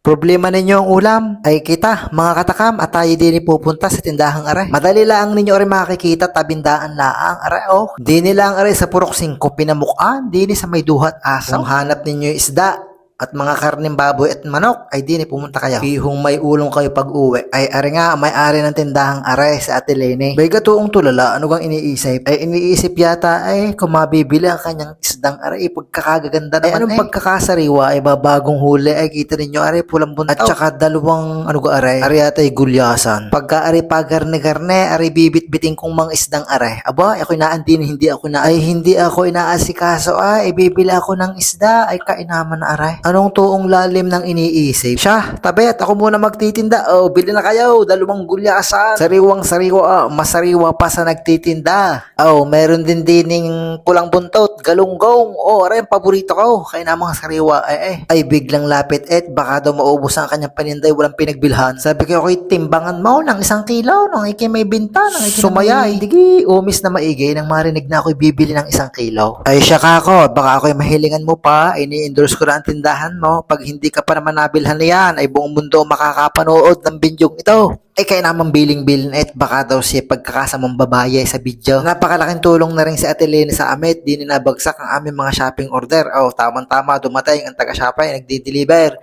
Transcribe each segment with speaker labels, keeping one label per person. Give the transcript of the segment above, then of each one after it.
Speaker 1: Problema ninyo ang ulam ay kita, mga katakam, at tayo din pupunta sa tindahang are. Madali lang ninyo rin makikita tabindaan laang are. Oh, di nila ang are sa purok singko pinamukaan, di ni sa may duhat asaw. Kung hanap ninyo isda, at mga karning baboy at manok ay di ni pumunta kayo. Ihong may ulong kayo pag uwi ay are nga may ari ng tindahang are sa Ate Lene. Bay tuong tulala ano kang iniisip? Ay iniisip yata ay kung mabibili ang kanyang isdang are ay pagkakagaganda naman anong pagkakasariwa ay babagong huli ay kita ninyo are pulang buntaw. At saka dalawang ano ga are are yata ay gulyasan. Pagka are pagarne-garne are bibit-biting kong mga isdang are. Aba ako inaandin hindi ako na ay hindi ako inaasikaso ay bibili ako ng isda ay kainaman na aray. Anong tuong lalim ng iniisip? Siya, tabi at ako muna magtitinda. Oh, bili na kayo, dalawang gulyasan. Sariwang sariwa, ah, masariwa pa sa nagtitinda. Oh, meron din dining pulang buntot, galunggong. Oh, aray, paborito ko. Kaya namang sariwa, ay eh. Ay, biglang lapit et, baka daw maubos ang kanyang paninday, walang pinagbilhan. Sabi ko, okay, timbangan mo ng isang kilo, nang iki may binta, nang iki Sumayay, digi, umis na maigi, nang marinig na ako'y bibili ng isang kilo. Ay, siya ka ako, baka ako'y mahilingan mo pa, ini-endorse ko na ang tindahan mo. Pag hindi ka pa naman nabilhan na yan, ay buong mundo makakapanood ng bidyong ito. Ay kaya naman biling-bilin at baka daw siya pagkakasamang babae sa video. Napakalaking tulong na rin si Ate Lene sa amin. Di na nabagsak ang aming mga shopping order. Oh, tamang-tama dumating ang taga-shopee nagdi-deliver.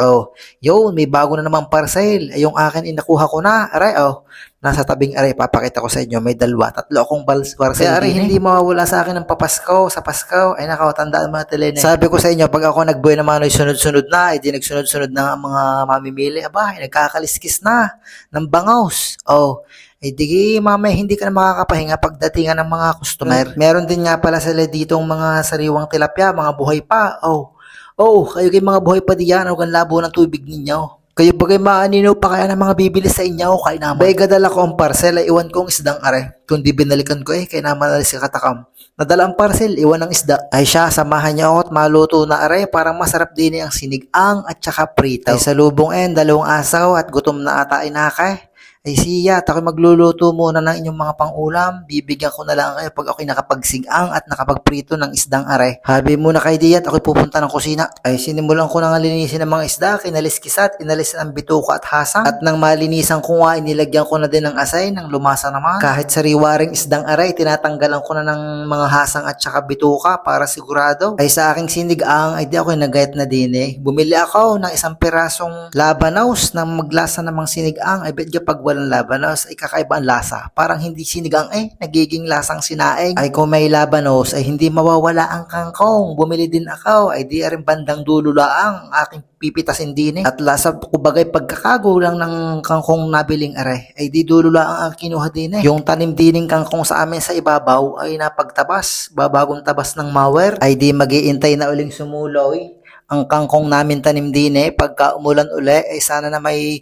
Speaker 1: Oh, yun, may bago na namang parcel. Ay, yung akin, inakuha ko na. Aray, oh, nasa tabing aray, papakita ko sa inyo. May dalawa, tatlo akong parcel. Kaya aray, hindi mawawala sa akin ng papasko, sa Pasko. Ay, nakaw, tandaan mo Ate Lene. Sabi ko sa inyo, pag ako nagbuhay naman ay sunod-sunod na, ay di nagsunod-sunod na ang mga mamimili. Aba, ay, nagkakaliskis na ng bangaws. Oh, eh di mamaya hindi ka na makakapahinga pagdatingan ng mga customer. Meron din nga pala sila ditong mga sariwang tilapia, mga buhay pa. Oh, oh, kayo kay mga buhay pa diyan, huwag ang labo ng tubig ninyo. Kayo bagay maanino pa kaya ng mga bibili sa inyo, kaya naman. Bay, gadala ko ang parcel, ay iwan kong isdang are. Kung di binalikan ko eh, kaya naman alis si katakam. Nadala ang parcel, iwan ng isda. Ay siya, samahan niya ako at maluto na are, parang masarap din eh ang sinigang at saka prito. Ay sa lubong en, dalawang asaw at gutom na ata inakay. Ay siya, at ako'y magluluto muna ng inyong mga pang-ulam. Bibigyan ko na lang kayo pag ako'y nakapagsigang at nakapagprito ng isdang are. Habi muna kay Diyat, ako'y pupunta ng kusina. Ay sinimulan ko na nga linisin ng mga isda, kinaliskisat, inalis ang bituka at hasang. At nang malinisan ko nga, inilagyan ko na din ng asay, ng lumasa naman. Kahit sariwaring isdang aray, tinatanggalan ko na ng mga hasang at saka bituka para sigurado. Ay sa aking sinigang, ay di ako'y nagayat na din eh. Bumili ako ng isang pirasong labanaus na maglasa namang sinigang. Ay bet pag walang labanos ay kakaiba ang lasa. Parang hindi sinigang eh, nagiging lasang sinaing. Ay kung may labanos ay hindi mawawala ang kangkong. Bumili din ako ay di rin bandang dulo laang aking pipitasin din eh. At lasa kubagay pagkakagulang ng kangkong nabiling are ay di dulo lang ang kinuha din eh. Yung tanim dining kangkong sa amin sa ibabaw ay napagtabas. Babagong tabas ng mower ay di magiintay na uling sumuloy ang kangkong namin tanim din eh, pagka umulan uli, ay sana na may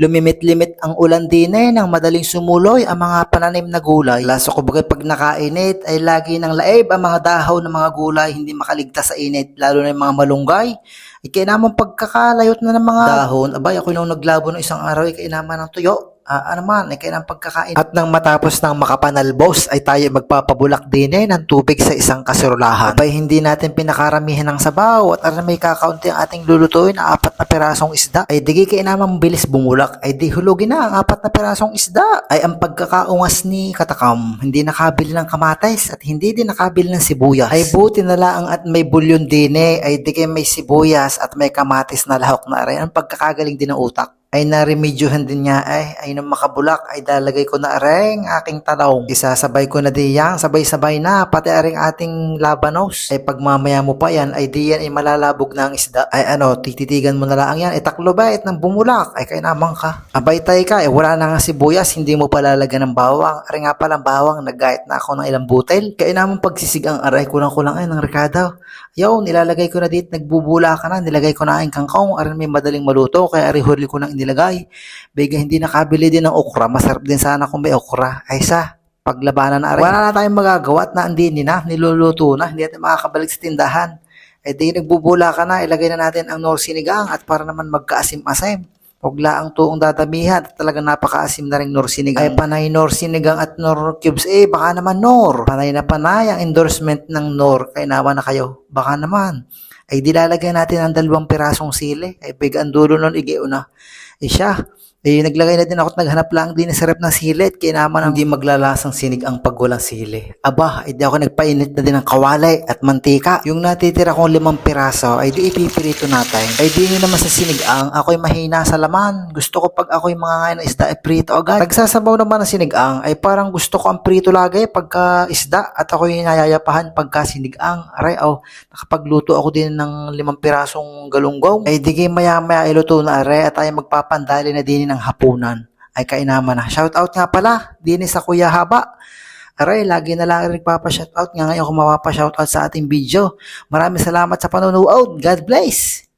Speaker 1: lumimit-limit ang ulan din eh, nang madaling sumuloy ang mga pananim na gulay. Laso ko bagay pag nakainit, ay lagi ng laib ang mga dahon ng mga gulay, hindi makaligtas sa init, lalo na yung mga malunggay. Ay kaya naman pagkakalayot na ng mga dahon, abay ako nung naglabo ng isang araw, ay kaya naman ng tuyo. Ah, ano man, ay kaya ng pagkakain. At nang matapos ng makapanalbos, ay tayo magpapabulak din eh ng tubig sa isang kaserolahan. Abay, hindi natin pinakaramihan ng sabaw at aram may kakaunti ang ating lulutuin na apat na pirasong isda. Ay digi kaya naman bilis bumulak. Ay di hulugin na ang apat na pirasong isda. Ay ang pagkakaungas ni Katakam, hindi nakabili ng kamatis at hindi din nakabili ng sibuyas. Ay buti na lang at may bulyon din eh. Ay di kaya may sibuyas at may kamatis na lahok na rin. Ang pagkakagaling din ng utak ay naremedyohan din niya ay ay nung makabulak ay dalagay ko na areng aking talong. Isasabay ko na diyang sabay-sabay na pati areng ating labanos. Ay pagmamaya mo pa yan ay diyan ay malalabog na ang isda. Ay ano tititigan mo na lang yan. Ay taklo ba at nang bumulak ay kay namang ka. Abay tay ka eh wala na nga sibuyas hindi mo palalagyan ng bawang. Aray nga palang bawang nagayat na ako ng ilang butel. Kaya naman pagsisig ang aray kulang-kulang ay ng rekado. Yaw, nilalagay ko na dito, nagbubula ka na, nilagay ko na ang kangkong, arin may madaling maluto, kaya ari huli ko nang inilagay. Bega hindi nakabili din ng okra, masarap din sana kung may okra. Ay sa, paglabanan na arin. Wala na tayong magagawa at naandini na, niluluto na, hindi natin makakabalik sa tindahan. Eh di nagbubula ka na, ilagay na natin ang nor sinigang at para naman magkaasim-asim. Huwag laang tuong dadamihan at talagang napakaasim na rin nor sinigang. Ay panay nor sinigang at nor cubes eh, baka naman nor. Panay na panay ang endorsement ng nor. Kaya naman na kayo, baka naman. ay dilalagay natin ang dalawang pirasong sili. Ay bigaan dulo nun, igiyo na. Eh eh, naglagay na din ako at naghanap lang din sa rep ng sili at kinaman ang hindi maglalasang sinig ang pag walang sili. Aba, hindi ako nagpainit na din ng kawalay at mantika. Yung natitira kong limang piraso ay di ipipirito natin. Ay di nyo naman sa sinig ang ako'y mahina sa laman. Gusto ko pag ako'y mga ngayon ng isda ay prito agad. Nagsasabaw naman ng sinigang ay parang gusto ko ang prito lagi pagka isda at ako'y nayayapahan pagka sinigang. Aray, oh, nakapagluto ako din ng limang pirasong galunggong. Ay di kayo maya maya iluto na aray at tayo magpapandali na din ng hapunan ay kainaman na. Shout out nga pala, din sa Kuya Haba. Aray, lagi na lang nagpapa-shoutout nga ngayon kung mapapa-shoutout sa ating video. Maraming salamat sa panonood. God bless!